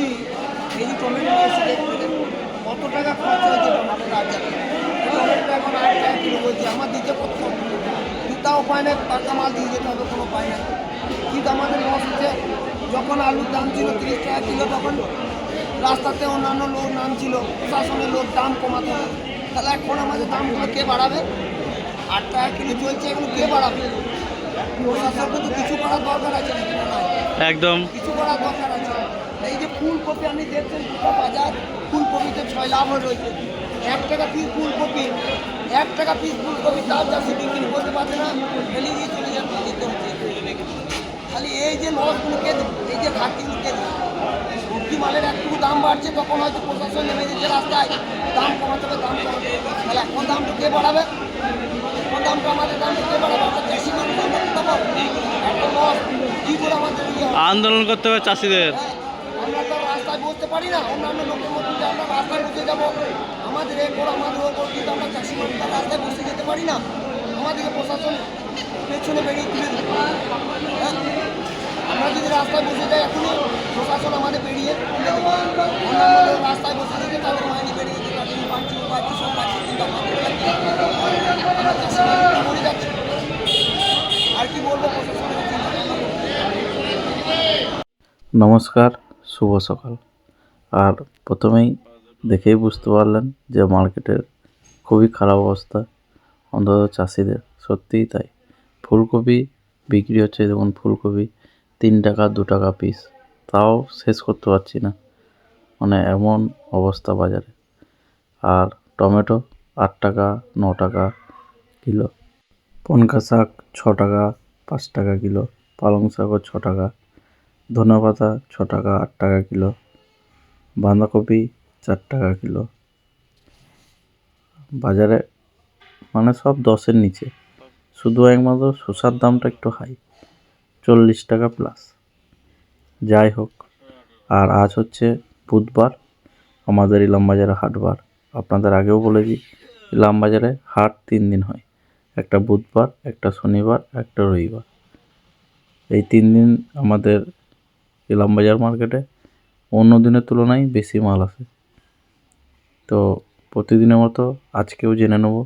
বলছি এই যে টমেটো এসে দেখবেন কত টাকা খরচ হয়েছে টমেটো এখন আট টাকা কিলো বলছি আমার দিতে কত দিতাও উপায় নেই পাকা মাল দিয়ে যেতে হবে কোনো উপায় নেই। কিন্তু আমাদের লস হচ্ছে যখন আলুর দাম ছিল তিরিশ টাকা কিলো তখন রাস্তাতে অন্যান্য লোক নামছিল প্রশাসনের লোক দাম কমাতে হবে। তাহলে এখন আমাদের দামগুলো কে বাড়াবে? আট টাকা কিলো চলছে এগুলো কে বাড়াবে? প্রশাসনকে তো কিছু করার দরকার আছে না? একদম। কিছু করার দরকার আছে। এই যে ফুলকপি আপনি দেখছেন দুটো বাজার ফুলকপিতে ছয় লাভ রয়েছে। এক টাকা পিস ফুলকপি এক টাকা পিস ফুলকপি তার চাষি বিক্রি করতে পারছে না ফেলে দিয়ে চলে যাচ্ছে দিতে হচ্ছে খালি এই যে লসগুলোকে এই যে ঘাটতিগুলোকে সবজি মালের একটু দাম বাড়ছে তখন হয়তো প্রশাসন নেমে যাচ্ছে রাস্তায় দাম কমাতে হবে দাম কমাতে তাহলে এখন দামটা কে বাড়াবে? এখন দামটা আমাদের দামটা কে বাড়াবে? আমরা চাষি মানুষ আমরা একটা লস কী করে আমাদের ইয়ে আন্দোলন করতে হবে চাষিদের। আমরা তো রাস্তায় বসতে পারি না। অন্যান্য লোকের মধ্যে যে আমরা রাস্তায় বসে যাব। আমাদের এ করো আমাদের ও করো কিন্তু আমরা চাষি মানুষ রাস্তায় বসে যেতে পারি না। আমাদেরকে প্রশাসন পেছনে বেরিয়ে তুলে হ্যাঁ? আমরা যদি রাস্তায় বসে যাই এখনই, প্রশাসন আমাদের বেরিয়ে অন্যান্য রাস্তায় বসে থেকে তাদের মাইনে বেরিয়ে যেতে ও পাচ্ছি সব পাচ্ছি কিন্তু আমাদের আর বলব নমস্কার। শুভ সকাল। আর প্রথমেই দেখেই বুঝতে পারলেন যে মার্কেটের খুবই খারাপ অবস্থা। অন্তত চাষিদের, সত্যিই তাই। ফুলকপি বিক্রি হচ্ছে, দেখুন ফুলকপি তিন টাকা, দু টাকা পিস তাও শেষ করতে পারছি না। মানে এমন অবস্থা বাজারে। আর টমেটো আট টাকা, ন টাকা কিলো। পনকা শাক ছ টাকা, পাঁচ টাকা কিলো। পালং শাকও ছ টাকা। ধনে পাতা ছ টাকা আট টাকা কিলো। বাঁধাকপি চার টাকা কিলো। বাজারে মানে সব দশের নিচে। শুধু একমাত্র শসার দামটা একটু হাই, চল্লিশ টাকা প্লাস যাই হোক, আর আজ হচ্ছে বুধবার, আমাদের ইলামবাজারে হাটবার আপনাদের আগেও বলেছি ইলামবাজারে হাট তিন দিন হয়। একটা বুধবার, একটা শনিবার, একটা রবিবার। এই তিন দিন আমাদের ইলামবাজার মার্কেটে। অন্য দিনের তুলনায় বেশি মাল আসে তো প্রতিদিনের মতো আজকেও জেনে নেব,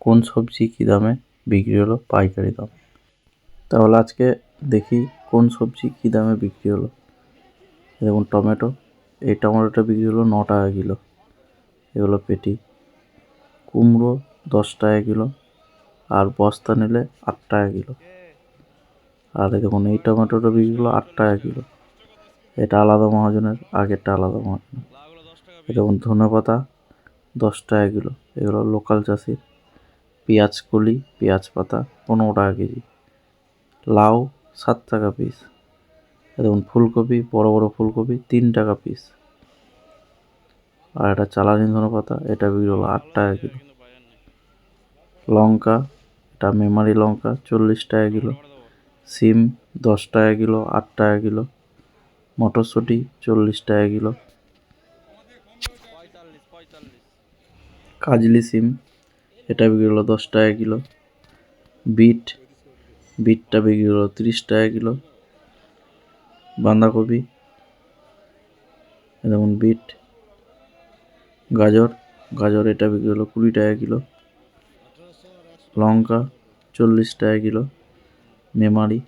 কোন সবজি কী দামে বিক্রি হলো, পাইকারি দাম। তাহলে আজকে দেখি কোন সবজি কী দামে বিক্রি হলো। যেমন টমেটো, এই টমেটোটা বিক্রি হলো ন টাকা কিলো। এগুলো পেটি। কুমড়ো দশ টাকা কিলো। আর বস্তা নিলে আট টাকা কিলো। আর দেখুন, এই টমেটোটা বিক্রি হলো আট টাকা কিলো। এটা আলাদা মহাজনের, আগেরটা আলাদা মহাজনের। দেখুন, ধনে পাতা দশ টাকা কিলো। এগুলো লোকাল চাষির। পেঁয়াজ কলি, পেঁয়াজ পাতা পনেরো টাকা কেজি। লাউ সাত টাকা পিস দেখুন, ফুলকপি, বড় বড় ফুলকপি তিন টাকা পিস আর এটা চালানি ধনে পাতা, এটা বিক্রি হলো আট টাকা কিলো। লঙ্কা, এটা মেমারি লঙ্কা চল্লিশ টাকা কিলো। সিম দশ টাকা কিলো, আট টাকা কিলো, মটরশুঁটি চল্লিশ টাকা কিলো, কাজলি সিম এটা বিক্রি হলো দশ টাকা কিলো, বিট, বিটটা বিক্রি হলো তিরিশ টাকা কিলো, বাঁধাকপি যেমন বিট, গাজর গাজর এটা বিক্রি হলো কুড়ি টাকা কিলো, লঙ্কা চল্লিশ টাকা কিলো মেমারি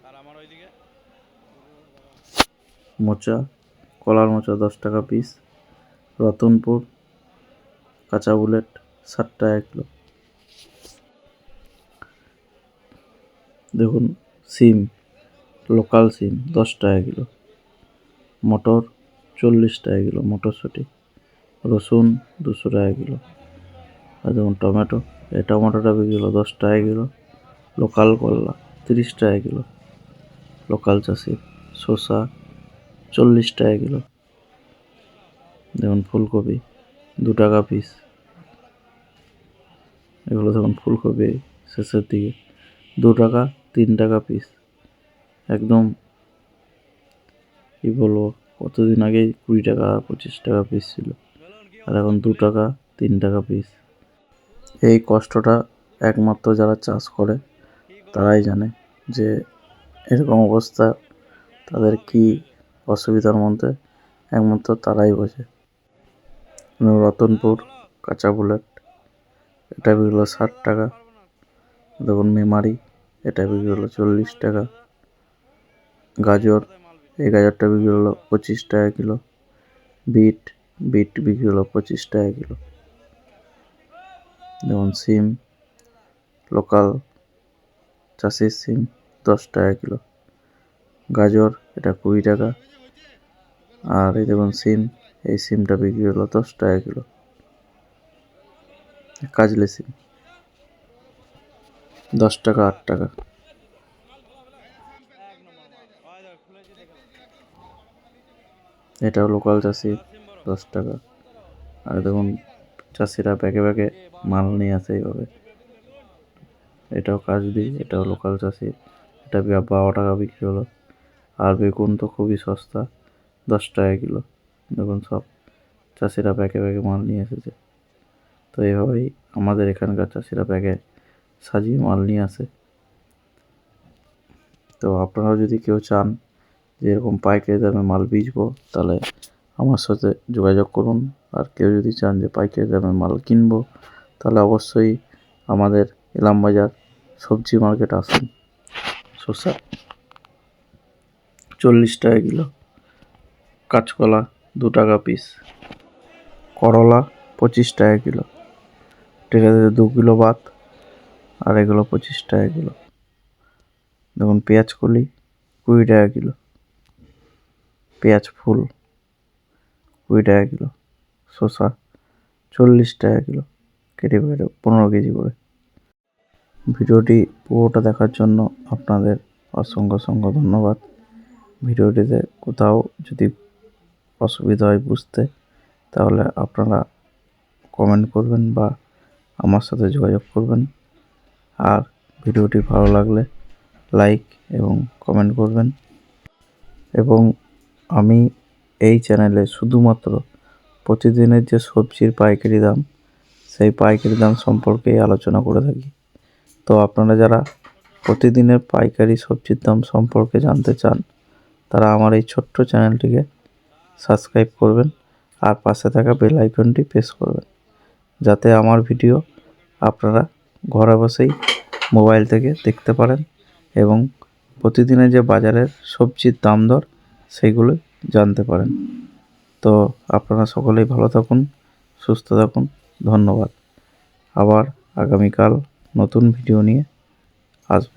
মোচা, কলার মোচা, দশ টাকা পিস রতনপুর, কাঁচা বুলেট, ষাট টাকা এক কিলো দেখুন, সিম লোকাল সিম, দশ টাকা কিলো মটর, চল্লিশ টাকা কিলো মটরশুঁটি। রসুন, দুশো টাকা কিলো আর দেখুন টমেটো এই টমেটোটা বিক্রি হলো দশ টাকা কিলো লোকাল করলা। তিরিশ টাকা কিলো। লোকাল চাষির শসা চল্লিশ টাকা কিলো। দেখুন ফুলকপি, দু টাকা পিস এগুলো দেখুন ফুলকপি শেষের দিকে, দু টাকা, তিন টাকা পিস একদম, কী বলব, কতদিন আগেই কুড়ি টাকা, পঁচিশ টাকা পিস ছিল। আর এখন দু টাকা, তিন টাকা পিস এই কষ্টটা একমাত্র যারা চাষ করে তারাই জানে যে এরকম অবস্থা তাদের কী অসুবিধার মধ্যে, একমাত্র তারাই বোঝে। রতনপুর কাঁচা বুলেট, এটা বিক্রি হলো ষাট টাকা। দেখুন মেমারি, এটা বিক্রি হলো চল্লিশ টাকা। গাজর, এই গাজরটা বিক্রি হলো পঁচিশ টাকা কিলো। বিট বিট বিক্রি হলো পঁচিশ টাকা কিলো। যেমন সিম, লোকাল চাষির সিম দশ টাকা কিলো। গাজর এটা কুড়ি টাকা। আর এই দেখুন সিম, এই সিমটা বিক্রি হলো দশ টাকা কিলো। কাজলি সিম, দশ টাকা, আট টাকা। এটাও লোকাল চাষি, দশ টাকা। আর দেখুন, চাষিরা ব্যাগে ব্যাগে মাল নিয়ে আসে এইভাবে। এটাও কাজ দিই এটাও লোকাল চাষি। এটা বারো টাকা বিক্রি হলো। আর বেগুন তো খুবই সস্তা, দশ টাকা কিলো। দেখুন সব চাষিরা ব্যাগে ব্যাগে মাল নিয়ে এসেছে। তো এইভাবেই আমাদের এখানকার চাষিরা ব্যাগে সাজিয়ে মাল নিয়ে আসে। তো আপনারাও যদি কেউ চান যে এরকম পাইকারি দামে মাল বেচবো, তাহলে আমার সাথে যোগাযোগ করুন। আর কেউ যদি চান যে পাইকারি দামে মাল কিনবো, তাহলে অবশ্যই আমাদের ইলাম বাজার, সবজি মার্কেট আসুন শসা, চল্লিশ টাকা কিলো। কাঁচকলা দু টাকা পিস করলা পঁচিশ টাকা কিলো। টেরাতে দু কিলো ভাত আর এগুলো পঁচিশ টাকা কিলো। দেখুন পেঁয়াজ কলি কুড়ি টাকা কিলো। পেঁয়াজ ফুল কুড়ি টাকা কিলো। শসা চল্লিশ টাকা কিলো। কেটে কেটে পনেরো কেজি করে। ভিডিওটি পুরোটা দেখার জন্য আপনাদের অসংখ্য অসংখ্য ধন্যবাদ। ভিডিওটিতে কোথাও যদি অসুবিধা হয় বুঝতে, তাহলে আপনারা কমেন্ট করবেন বা আমার সাথে যোগাযোগ করবেন। আর ভিডিওটি ভালো লাগলে লাইক এবং কমেন্ট করবেন। এবং আমি এই চ্যানেলে শুধুমাত্র প্রতিদিনের যে সবজির পাইকারি দাম, সেই পাইকারি দাম সম্পর্কেই আলোচনা করে থাকি। তো আপনারা যারা প্রতিদিনের পাইকারি সবজির দাম সম্পর্কে জানতে চান, তারা আমার এই ছোট্ট চ্যানেলটিকে সাবস্ক্রাইব করবেন আর পাশে থাকা বেল আইকনটি প্রেস করবেন। যাতে আমার ভিডিও আপনারা ঘরে বসেই মোবাইল থেকে দেখতে পারেন এবং প্রতিদিনের যে বাজারের সবজির দাম দর সেইগুলো জানতে পারেন। তো আপনারা সকলেই ভালো থাকুন, সুস্থ থাকুন, ধন্যবাদ। আবার আগামীকাল নতুন ভিডিও নিয়ে আসব।